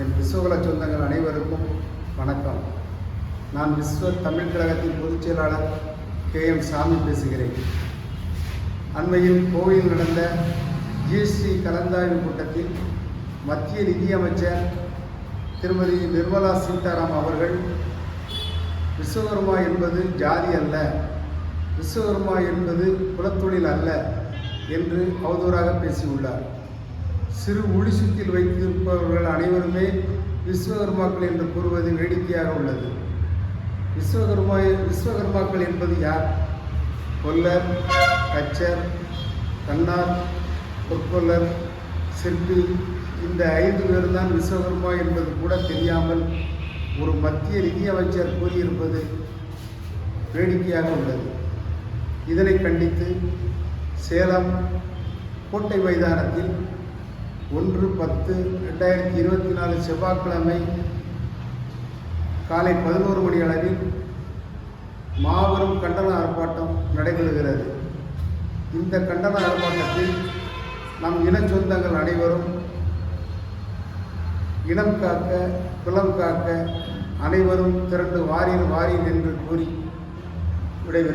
என் விஸ்வகுல சொந்தங்கள் அனைவருக்கும் வணக்கம். நான் விஸ்வ தமிழ் கழகத்தின் பொதுச் செயலாளர் கே எம் சாமி பேசுகிறேன். அண்மையில் கோவையில் நடந்த ஜிஎஸ்டி கலந்தாய்வு கூட்டத்தில் மத்திய நிதியமைச்சர் திருமதி நிர்மலா சீதாராம் அவர்கள் விஸ்வகர்மா என்பது ஜாதி அல்ல விஸ்வகர்மா என்பது குலத்தொழில் அல்ல என்று அவதூறாக பேசியுள்ளார். சிறு முடிசுக்கில் வைத்திருப்பவர்கள் அனைவருமே விஸ்வகர்மாக்கள் என்று கூறுவது வேடிக்கையாக உள்ளது. விஸ்வகர்மா விஸ்வகர்மாக்கள் என்பது யார்? கொல்லர் கச்சர் கண்ணார் பொற்கொல்லர் சிற்பி இந்த ஐந்து பேர் தான் விஸ்வகர்மா என்பது கூட தெரியாமல் ஒரு மத்திய நிதியமைச்சர் கூறியிருப்பது வேடிக்கையாக உள்ளது. இதனை கண்டித்து சேலம் கோட்டை மைதானத்தில் ஒன்று பத்து ரெண்டாயிரத்தி இருபத்தி நாலு செவ்வாய்க்கிழமை காலை பதினோரு மணி அளவில் மாபெரும் கண்டன ஆர்ப்பாட்டம் நடைபெறுகிறது. இந்த கண்டன ஆர்ப்பாட்டத்தில் நம் இன சொந்தங்கள் அனைவரும் இனம் காக்க குலம் காக்க அனைவரும் திரண்டு வாரீர் வாரீர் என்று கூறி விடைபெறும்